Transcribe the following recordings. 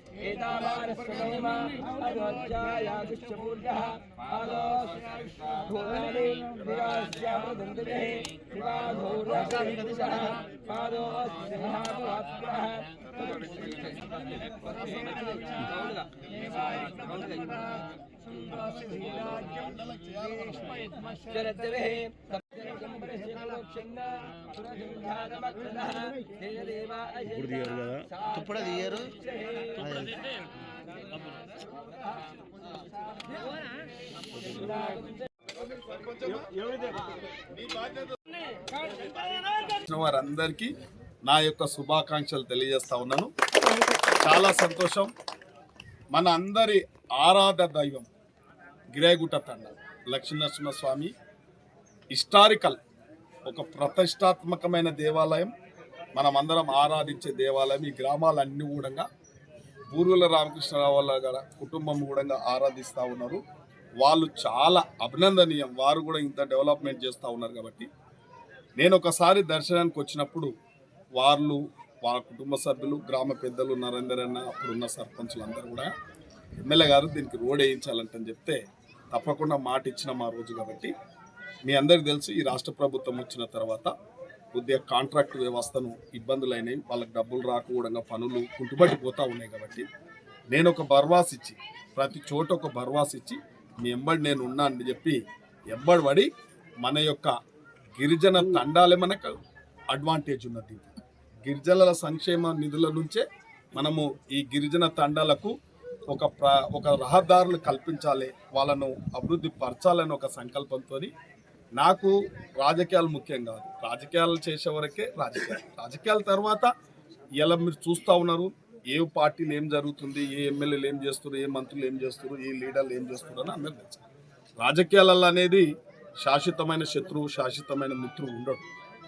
यदन्येनातिरोहतिः एतावानस्वमेम अयोध्यायादुश्चपूर्यः पादोस्भूमनि विरास्यामृदन्तुभिः विवाधोरसः पादोस्सिंहापवाप्यः चरद्भिः ఇప్పుడు తీయరు వచ్చిన వారందరికీ నా యొక్క శుభాకాంక్షలు తెలియజేస్తా ఉన్నాను. చాలా సంతోషం. మన అందరి ఆరాధ దైవం గిరేగుట్ట తండ లక్ష్మీనరసింహస్వామి హిస్టారికల్ ఒక ప్రతిష్టాత్మకమైన దేవాలయం. మనమందరం ఆరాధించే దేవాలయం. ఈ గ్రామాలన్నీ కూడా పూర్వుల రామకృష్ణరావు వాళ్ళ కుటుంబం కూడా ఆరాధిస్తూ ఉన్నారు. వాళ్ళు చాలా అభినందనీయం. వారు కూడా ఇంత డెవలప్మెంట్ చేస్తూ ఉన్నారు కాబట్టి. నేను ఒకసారి దర్శనానికి వచ్చినప్పుడు వాళ్ళు వాళ్ళ కుటుంబ సభ్యులు గ్రామ పెద్దలు నరేందర్ అన్న అప్పుడున్న సర్పంచులు అందరూ కూడా ఎమ్మెల్యే గారు దీనికి రోడ్ వేయించాలంటని చెప్తే తప్పకుండా మాట ఇచ్చిన మా రోజు కాబట్టి మీ అందరికి తెలుసు ఈ రాష్ట్ర ప్రభుత్వం వచ్చిన తర్వాత కొద్దిగా కాంట్రాక్ట్ వ్యవస్థను ఇబ్బందులు అయినాయి వాళ్ళకి డబ్బులు రాకపోవడంగా పనులు కుంటుబట్టిపోతూ ఉన్నాయి కాబట్టి నేను ఒక బర్వాస్ ఇచ్చి ప్రతి చోట ఒక బర్వాస్ ఇచ్చి మీ ఎంబడి నేను ఉన్నా అని చెప్పి ఎంబడి పడి మన యొక్క గిరిజన తండాలే మనకు అడ్వాంటేజ్ ఉన్నది. గిరిజనుల సంక్షేమ నిధుల నుంచే మనము ఈ గిరిజన తండాలకు ఒక ప్ర ఒక రహదారులు కల్పించాలి వాళ్ళను అభివృద్ధి పరచాలని ఒక సంకల్పంతో నాకు రాజకీయాలు ముఖ్యం కాదు. రాజకీయాలు చేసే వరకే రాజకీయాలు. రాజకీయాల తర్వాత ఇలా మీరు చూస్తూ ఉన్నారు. ఏ పార్టీలు ఏం జరుగుతుంది ఏ ఎమ్మెల్యేలు ఏం చేస్తారు ఏ మంత్రులు ఏం చేస్తారు ఏ లీడర్లు ఏం చేస్తారు అని అందరూ తెలుసు. రాజకీయాలలో అనేది శాశ్వతమైన శత్రువు శాశ్వతమైన మిత్రువు ఉండడు.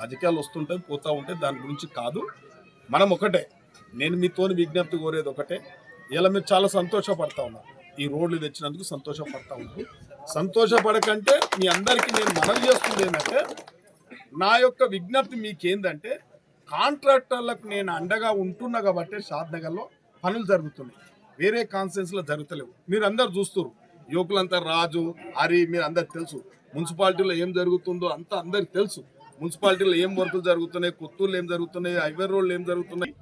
రాజకీయాలు వస్తుంటాయి పోతూ ఉంటాయి. దాని గురించి కాదు. మనం ఒకటే. నేను మీతోని విజ్ఞప్తి కోరేది ఒకటే. ఇలా మీరు చాలా సంతోషపడతా ఉన్నారు. ఈ రోడ్లు తెచ్చినందుకు సంతోషపడతా ఉన్నారు. సంతోషపడకంటే మీ అందరికీ నేను మనవి చేస్తుంది ఏంటంటే నా యొక్క విజ్ఞప్తి మీకేందంటే కాంట్రాక్టర్లకు నేను అండగా ఉంటున్నా కాబట్టి షాద్నగర్లో పనులు జరుగుతున్నాయి. వేరే కాన్సెన్స్లో జరుగుతలేవు. మీరు అందరు చూస్తారు యువకులంతా రాజు హరి మీరు అందరికి తెలుసు. మున్సిపాలిటీలో ఏం జరుగుతుందో అంతా అందరికి తెలుసు. మున్సిపాలిటీలో ఏం వర్కులు జరుగుతున్నాయి కొత్తూరులో ఏం జరుగుతున్నాయి హైవే రోడ్లు ఏం జరుగుతున్నాయి.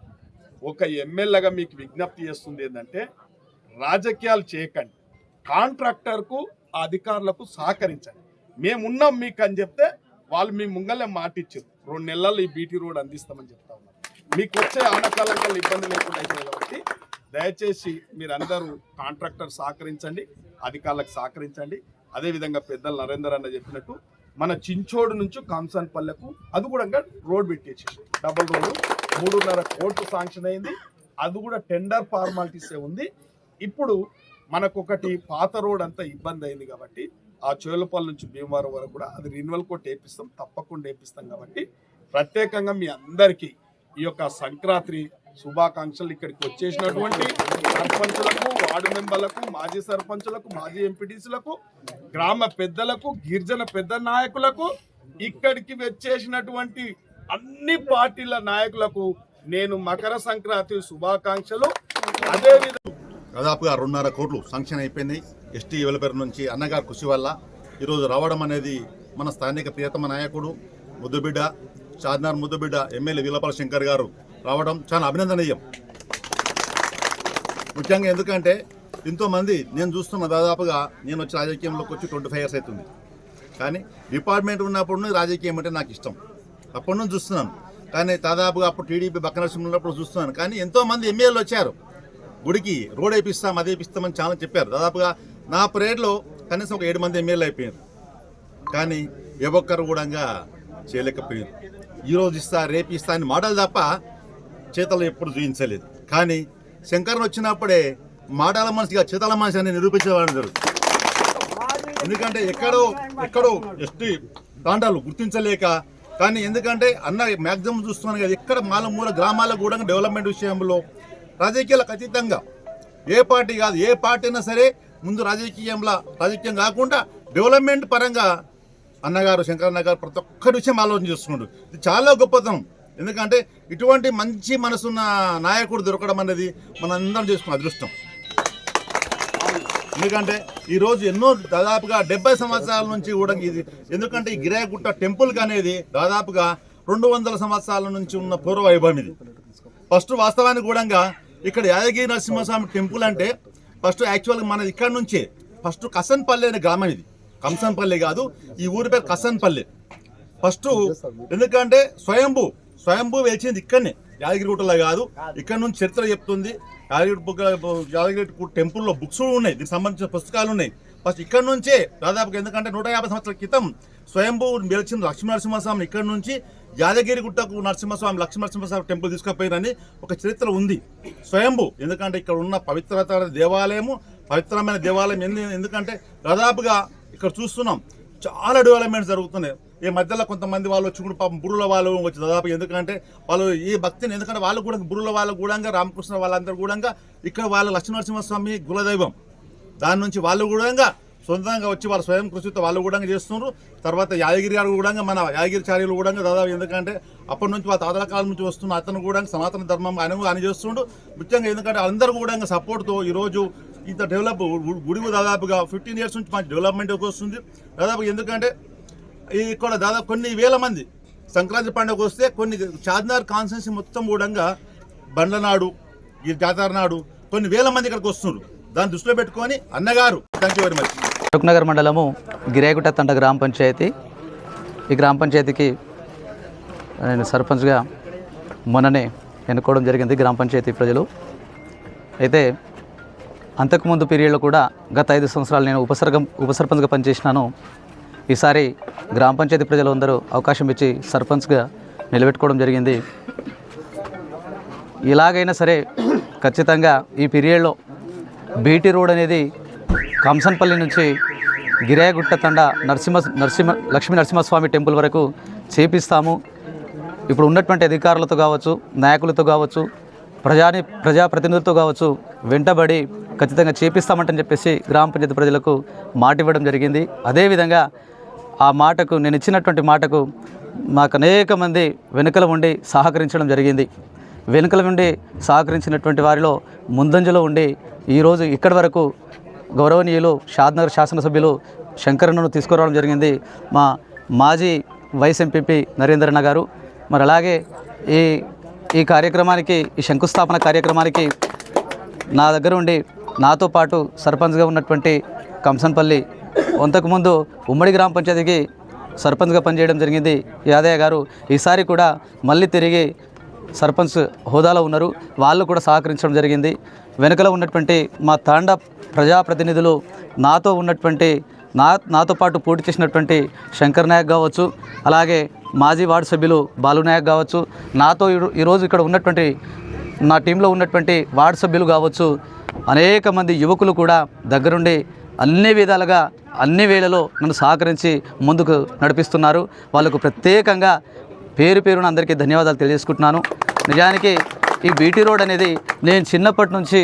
ఒక ఎమ్మెల్యేగా మీకు విజ్ఞప్తి చేస్తుంది ఏంటంటే రాజకీయాలు చేయకండి. కాంట్రాక్టర్కు ఆ అధికారులకు సహకరించండి. మేమున్నాం మీకు అని చెప్తే వాళ్ళు మీ ముంగలే మాట ఇచ్చారు రెండు నెలల్లో ఈ బీటీ రోడ్ అందిస్తామని చెప్తా ఉన్నారు. మీకు వచ్చే ఆనకాలంకల్ ఇబ్బంది లేకుండా కాబట్టి దయచేసి మీరందరూ కాంట్రాక్టర్ సహకరించండి అధికారులకు సహకరించండి. అదేవిధంగా పెద్దలు నరేందర్ అన్న చెప్పినట్టు మన చించోడు నుంచి కాంసాన్పల్లెకు అది కూడా రోడ్ పెట్టేసి డబుల్ రోడ్ మూడున్నర కోట్లు శాంక్షన్ అయింది. అది కూడా టెండర్ ఫార్మాలిటీసే ఉంది. ఇప్పుడు మనకొకటి పాత రోడ్ అంతా ఇబ్బంది అయింది కాబట్టి ఆ చోలపల్లి నుంచి భీమవరం వరకు కూడా అది రిన్యువల్ కోట్ వేపిస్తాం తప్పకుండా వేపిస్తాం కాబట్టి ప్రత్యేకంగా మీ అందరికీ ఈ యొక్క సంక్రాంతి శుభాకాంక్షలు ఇక్కడికి వచ్చేసినటువంటి సర్పంచులకు వార్డు మెంబర్లకు మాజీ సర్పంచులకు మాజీ ఎంపీటీసీలకు గ్రామ పెద్దలకు గిరిజన పెద్ద నాయకులకు ఇక్కడికి వచ్చేసినటువంటి అన్ని పార్టీల నాయకులకు నేను మకర సంక్రాంతి శుభాకాంక్షలు. అదేవిధంగా దాదాపుగా రెండున్నర కోట్లు శాంక్షన్ అయిపోయినాయి. ఎస్టీ వెల్ఫేర్ నుంచి అన్నగారు కృషి వల్ల ఈరోజు రావడం అనేది మన స్థానిక ప్రియతమ నాయకుడు ముద్దుబిడ్డ చార్మినార్ ముద్దుబిడ్డ ఎమ్మెల్యే వీలపాల శంకర్ గారు రావడం చాలా అభినందనీయం. ముఖ్యంగా ఎందుకంటే ఎంతోమంది నేను చూస్తున్న దాదాపుగా నేను వచ్చి రాజకీయంలోకి వచ్చి ట్వంటీ ఫైవ్ ఇయర్స్ అవుతుంది. కానీ డిపార్ట్మెంట్ ఉన్నప్పుడు రాజకీయం అంటే నాకు ఇష్టం. అప్పటి నుంచి చూస్తున్నాను. కానీ దాదాపుగా అప్పుడు టీడీపీ బక్కనరసింహ ఉన్నప్పుడు చూస్తున్నాను. కానీ ఎంతోమంది ఎమ్మెల్యేలు వచ్చారు. గుడికి రోడ్ వేపిస్తాం అది వేపిస్తామని చాలా చెప్పారు. దాదాపుగా నా పరేడ్లో కనీసం ఒక ఏడు మంది ఎమ్మెల్యేలు అయిపోయారు. కానీ ఏ ఒక్కరు కూడా చేయలేకపోయారు. ఈరోజు ఇస్తా రేపు ఇస్తా అని మాటలు తప్ప చేతలు ఎప్పుడు చూపించలేదు. కానీ శంకరన్ వచ్చినప్పుడే మాటల మనిషిగా చేతల మనిషి అని నిరూపించేవాడు జరుగుతుంది ఎందుకంటే ఎక్కడో ఎక్కడో ఎస్టీ తాండాలు గుర్తించలేక కానీ ఎందుకంటే అన్న మ్యాక్సిమం చూస్తున్నాను కదా ఎక్కడ మాలమూల గ్రామాల కూడా డెవలప్మెంట్ విషయంలో రాజకీయాలకు అతీతంగా ఏ పార్టీ కాదు ఏ పార్టీ అయినా సరే ముందు రాజకీయంలో రాజకీయం కాకుండా డెవలప్మెంట్ పరంగా అన్నగారు శంకరన్న గారు ప్రతి ఒక్కరి విషయం ఆలోచన చేస్తున్నాడు ఇది చాలా గొప్పతనం. ఎందుకంటే ఇటువంటి మంచి మనసున్న నాయకుడు దొరకడం అనేది మనం అందరం చేసుకున్న అదృష్టం. ఎందుకంటే ఈరోజు ఎన్నో దాదాపుగా డెబ్బై సంవత్సరాల నుంచి కూడా ఇది ఎందుకంటే ఈ గిరాయగుట్ట టెంపుల్కి అనేది దాదాపుగా రెండు వందల సంవత్సరాల నుంచి ఉన్న పూర్వ వైభవం ఇది. ఫస్ట్ వాస్తవానికి కూడా ఇక్కడ యాదగిరి నరసింహస్వామి టెంపుల్ అంటే ఫస్ట్ యాక్చువల్గా మనది ఇక్కడ నుంచే. ఫస్ట్ కసన్పల్లి అనే గ్రామం ఇది. కంసన్పల్లి కాదు ఈ ఊరి పేరు కసన్పల్లి. ఫస్ట్ ఎందుకంటే స్వయంభూ స్వయంభూ వెలిచింది ఇక్కడనే. యాదగిరిగుట్టలో కాదు ఇక్కడ నుంచి చరిత్ర చెప్తుంది. యాదగిరి యాదగిరి టెంపుల్లో బుక్స్ ఉన్నాయి దీనికి సంబంధించిన పుస్తకాలు ఉన్నాయి. ఫస్ట్ ఇక్కడ నుంచే దాదాపుగా ఎందుకంటే నూట యాభై సంవత్సరాల క్రితం స్వయంభూ వెలిచిన లక్ష్మీ నరసింహస్వామి ఇక్కడ నుంచి. యాదగిరిగుట్టకు నరసింహస్వామి లక్ష్మీ నరసింహస్వామి టెంపుల్ తీసుకుపోయినని ఒక చరిత్ర ఉంది. స్వయంభూ ఎందుకంటే ఇక్కడ ఉన్న పవిత్రత దేవాలయము పవిత్రమైన దేవాలయం ఎందు ఎందుకంటే దాదాపుగా ఇక్కడ చూస్తున్నాం చాలా డెవలప్మెంట్స్ జరుగుతున్నాయి. ఈ మధ్యలో కొంతమంది వాళ్ళు వచ్చి కూడా పాపం బురుల వాళ్ళు వచ్చి దాదాపు ఎందుకంటే వాళ్ళు ఈ భక్తిని ఎందుకంటే వాళ్ళు కూడా బురుల వాళ్ళు కూడా రామకృష్ణ వాళ్ళందరూ కూడా ఇక్కడ వాళ్ళ లక్ష్మీనరసింహస్వామి కులదైవం. దాని నుంచి వాళ్ళు కూడా సొంతంగా వచ్చి వాళ్ళు స్వయం కృషితో వాళ్ళు కూడా చేస్తున్నారు. తర్వాత యాదగిరి గారు కూడా మన యాదగిరిచార్యులు కూడా దాదాపు ఎందుకంటే అప్పటి నుంచి వాళ్ళ తాతల కాలం నుంచి వస్తున్న అతను కూడా సనాతన ధర్మం ఆయన ఆయన చేస్తుండు. ముఖ్యంగా ఎందుకంటే అందరూ కూడా సపోర్ట్తో ఈరోజు ఇంత డెవలప్ గుడి దాదాపుగా ఫిఫ్టీన్ ఇయర్స్ నుంచి మంచి డెవలప్మెంట్ వస్తుంది. దాదాపు ఎందుకంటే ఇక్కడ దాదాపు కొన్ని వేల మంది సంక్రాంతి పండుగ వస్తే కొన్ని చార్మినార్ కాన్స్టెన్సీ మొత్తం కూడా బండ్ల నాడు ఈ జాతర నాడు కొన్ని వేల మంది ఇక్కడికి వస్తున్నారు. దాన్ని దృష్టిలో పెట్టుకొని అన్నగారు thank you very much Nagar మండలము గిరేగుట తండ గ్రామ పంచాయతీ. ఈ గ్రామ పంచాయతీకి నేను సర్పంచ్గా మొన్ననే ఎన్నుకోవడం జరిగింది గ్రామ పంచాయతీ ప్రజలు. అయితే అంతకుముందు పీరియడ్లో కూడా గత ఐదు సంవత్సరాలు నేను ఉపసర్గం ఉపసర్పంచ్గా పనిచేసినాను. ఈసారి గ్రామ పంచాయతీ ప్రజలందరూ అవకాశం ఇచ్చి సర్పంచ్గా నిలబెట్టుకోవడం జరిగింది. ఇలాగైనా సరే ఖచ్చితంగా ఈ పీరియడ్లో బీటీ రోడ్ అనేది కంసన్పల్లి నుంచి గిరాయగుట్ట తండ నరసింహ నరసింహ లక్ష్మీ నరసింహస్వామి టెంపుల్ వరకు చేపిస్తాము. ఇప్పుడు ఉన్నటువంటి అధికారులతో కావచ్చు నాయకులతో కావచ్చు ప్రజాని ప్రజాప్రతినిధులతో కావచ్చు వెంటబడి ఖచ్చితంగా చేపిస్తామంటని చెప్పేసి గ్రామ పంచాయతీ ప్రజలకు మాట ఇవ్వడం జరిగింది. అదేవిధంగా ఆ మాటకు నేను ఇచ్చినటువంటి మాటకు మాకు అనేక మంది వెనుకల ఉండి సహకరించడం జరిగింది. వెనుకల నుండి సహకరించినటువంటి వారిలో ముందంజలో ఉండి ఈరోజు ఇక్కడి వరకు గౌరవనీయులు షాద్నగర్ శాసనసభ్యులు శంకరన్నను తీసుకురావడం జరిగింది మా మాజీ వైస్ ఎంపీపీ నరేంద్రన్న గారు. మరి అలాగే ఈ ఈ కార్యక్రమానికి ఈ శంకుస్థాపన కార్యక్రమానికి నా దగ్గర ఉండి నాతో పాటు సర్పంచ్గా ఉన్నటువంటి కంసన్పల్లి అంతకుముందు ఉమ్మడి గ్రామ పంచాయతీకి సర్పంచ్గా పనిచేయడం జరిగింది. యాదయ్య గారు ఈసారి కూడా మళ్ళీ తిరిగి సర్పంచ్ హోదాలో ఉన్నారు. వాళ్ళు కూడా సహకరించడం జరిగింది. వెనుకలో ఉన్నటువంటి మా తాండా ప్రజాప్రతినిధులు నాతో ఉన్నటువంటి నా నాతో పాటు పోటీ చేసినటువంటి శంకర్ నాయక్ కావచ్చు అలాగే మాజీ వార్డు సభ్యులు బాలు నాయక్ కావచ్చు నాతో ఈరోజు ఇక్కడ ఉన్నటువంటి నా టీంలో ఉన్నటువంటి వార్డు సభ్యులు కావచ్చు అనేక మంది యువకులు కూడా దగ్గరుండి అన్ని విధాలుగా అన్ని వేళలో నన్ను సహకరించి ముందుకు నడిపిస్తున్నారు. వాళ్ళకు ప్రత్యేకంగా పేరు పేరున అందరికీ ధన్యవాదాలు తెలియజేసుకుంటున్నాను. నిజానికి ఈ బీటీ రోడ్ అనేది నేను చిన్నప్పటి నుంచి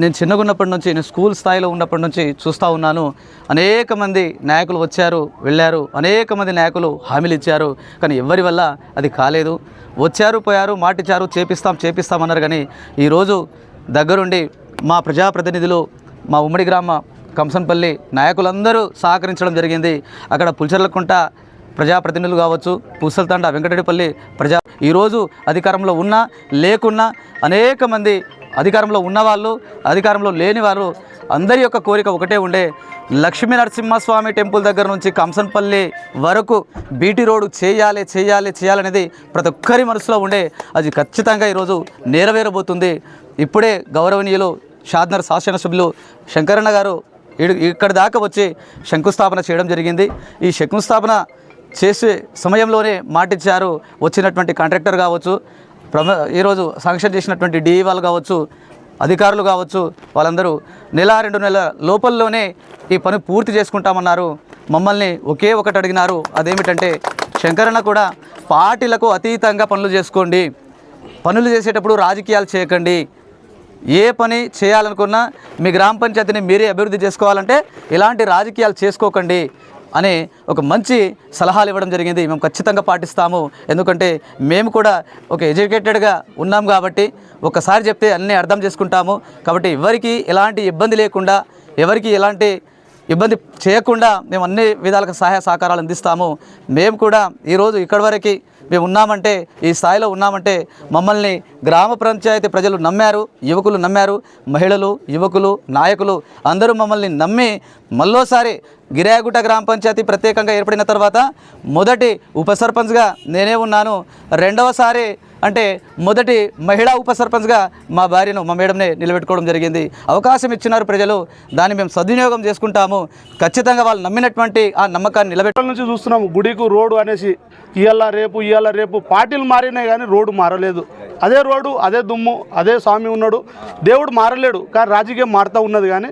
నేను చిన్నగా ఉన్నప్పటి నుంచి నేను స్కూల్ స్థాయిలో ఉన్నప్పటి నుంచి చూస్తూ ఉన్నాను. అనేక మంది నాయకులు వచ్చారు వెళ్ళారు. అనేక మంది నాయకులు హామీలు ఇచ్చారు. కానీ ఎవరి వల్ల అది కాలేదు. వచ్చారు పోయారు మాటిచ్చారు చేపిస్తాం చేపిస్తామన్నారు కానీ ఈరోజు దగ్గరుండి మా ప్రజాప్రతినిధులు మా ఉమ్మడి గ్రామ కంసంపల్లి నాయకులందరూ సహకరించడం జరిగింది. అక్కడ పుల్చర్లకుంట ప్రజాప్రతినిధులు కావచ్చు పూసలతండ వెంకటరెడ్డిపల్లి ప్రజా ఈరోజు అధికారంలో ఉన్నా లేకున్నా అనేక మంది అధికారంలో ఉన్నవాళ్ళు అధికారంలో లేని వారు అందరి యొక్క కోరిక ఒకటే ఉండే లక్ష్మీ నరసింహస్వామి టెంపుల్ దగ్గర నుంచి కంసన్పల్లి వరకు బీటీ రోడ్డు చేయాలి చేయాలి చేయాలనేది ప్రతి ఒక్కరి మనసులో ఉండే అది ఖచ్చితంగా ఈరోజు నెరవేరబోతుంది. ఇప్పుడే గౌరవనీయులు షాద్నర్ శాసనసభ్యులు శంకరన్న గారు ఇక్కడ ఇక్కడి దాకా వచ్చి శంకుస్థాపన చేయడం జరిగింది. ఈ శంకుస్థాపన చేసే సమయంలోనే మాటిచ్చారు. వచ్చినటువంటి కాంట్రాక్టర్ కావచ్చు ఈరోజు శాంక్షన్ చేసినటువంటి డిఈ వాళ్ళు కావచ్చు అధికారులు కావచ్చు వాళ్ళందరూ నెల రెండు నెలల లోపల్లోనే ఈ పని పూర్తి చేసుకుంటామన్నారు. మమ్మల్ని ఒకే ఒకటి అడిగినారు. అదేమిటంటే శంకరన్న కూడా పార్టీలకు అతీతంగా పనులు చేసుకోండి. పనులు చేసేటప్పుడు రాజకీయాలు చేయకండి. ఏ పని చేయాలనుకున్నా మీ గ్రామ పంచాయతీని మీరే అభివృద్ధి చేసుకోవాలంటే ఇలాంటి రాజకీయాలు చేసుకోకండి. అని ఒక మంచి సలహాలు ఇవ్వడం జరిగింది. మేము ఖచ్చితంగా పాటిస్తాము. ఎందుకంటే మేము కూడా ఒక ఎడ్యుకేటెడ్గా ఉన్నాం కాబట్టి ఒకసారి చెప్తే అన్నీ అర్థం చేసుకుంటాము. కాబట్టి ఎవరికి ఎలాంటి ఇబ్బంది లేకుండా ఎవరికి ఎలాంటి ఇబ్బంది చేయకుండా మేము అన్ని విధాలుగా సహాయ సహకారాలు అందిస్తాము. మేము కూడా ఈరోజు ఇక్కడి వరకు మేము ఉన్నామంటే ఈ స్థాయిలో ఉన్నామంటే మమ్మల్ని గ్రామ పంచాయతీ ప్రజలు నమ్మారు యువకులు నమ్మారు మహిళలు యువకులు నాయకులు అందరూ మమ్మల్ని నమ్మి మళ్ళోసారి గిరాగుట గ్రామ పంచాయతీ ప్రత్యేకంగా ఏర్పడిన తర్వాత మొదటి ఉప సర్పంచ్గా నేనే ఉన్నాను. రెండవసారి అంటే మొదటి మహిళా ఉప సర్పంచ్గా మా భార్యను మా మేడంనే నిలబెట్టుకోవడం జరిగింది. అవకాశం ఇచ్చినారు ప్రజలు. దాన్ని మేము సద్వినియోగం చేసుకుంటాము. ఖచ్చితంగా వాళ్ళు నమ్మినటువంటి ఆ నమ్మకాన్ని నిలబెట్టడం నుంచి చూస్తున్నాము గుడికు రోడ్డు అనేసి ఇవాళ రేపు ఇవాళ రేపు పార్టీలు మారినాయి కానీ రోడ్డు మారలేదు. అదే రోడ్డు అదే దుమ్ము అదే స్వామి ఉన్నాడు. దేవుడు మారలేడు కానీ రాజకీయం మారుతూ ఉన్నది. కానీ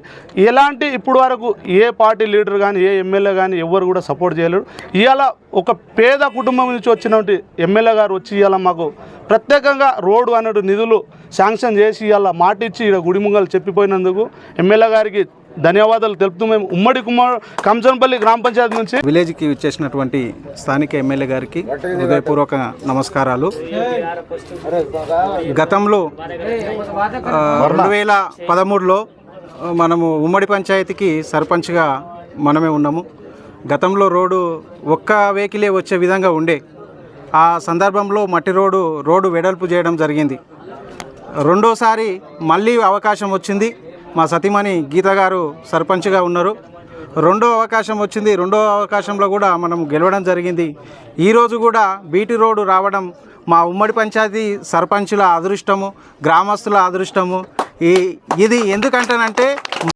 ఎలాంటి ఇప్పుడు వరకు ఏ పార్టీ లీడర్ కానీ ఏ ఎమ్మెల్యే కానీ ఎవరు కూడా సపోర్ట్ చేయలేడు ఇవాళ ఒక పేద కుటుంబం నుంచి వచ్చినటువంటి ఎమ్మెల్యే గారు వచ్చి ఇవాళ మాకు ప్రత్యేకంగా రోడ్డు అన్నట్టు నిధులు శాంక్షన్ చేసి ఇవాళ మాట ఇచ్చి ఇక్కడ గుడి ముంగలు చెప్పిపోయినందుకు ఎమ్మెల్యే గారికి ధన్యవాదాలు తెలుపుతూ మేము ఉమ్మడి కుమార్ కంచనపల్లి గ్రామ పంచాయతీ నుంచి. విలేజ్కి వచ్చేసినటువంటి స్థానిక ఎమ్మెల్యే గారికి హృదయపూర్వక నమస్కారాలు. గతంలో రెండు వేల పదమూడులో మనము ఉమ్మడి పంచాయతీకి సర్పంచ్గా మనమే ఉన్నాము. గతంలో రోడ్డు ఒక్క వెహికలే వచ్చే విధంగా ఉండే. ఆ సందర్భంలో మట్టి రోడ్డు రోడ్డు వెడల్పు చేయడం జరిగింది. రెండోసారి మళ్ళీ అవకాశం వచ్చింది. మా సతీమణి గీత గారు సర్పంచ్గా ఉన్నారు. రెండో అవకాశం వచ్చింది. రెండో అవకాశంలో కూడా మనం గెలవడం జరిగింది. ఈరోజు కూడా బీటీ రోడ్డు రావడం మా ఉమ్మడి పంచాయతీ సర్పంచుల అదృష్టము గ్రామస్తుల అదృష్టము. ఈ ఇది ఎందుకంటేనంటే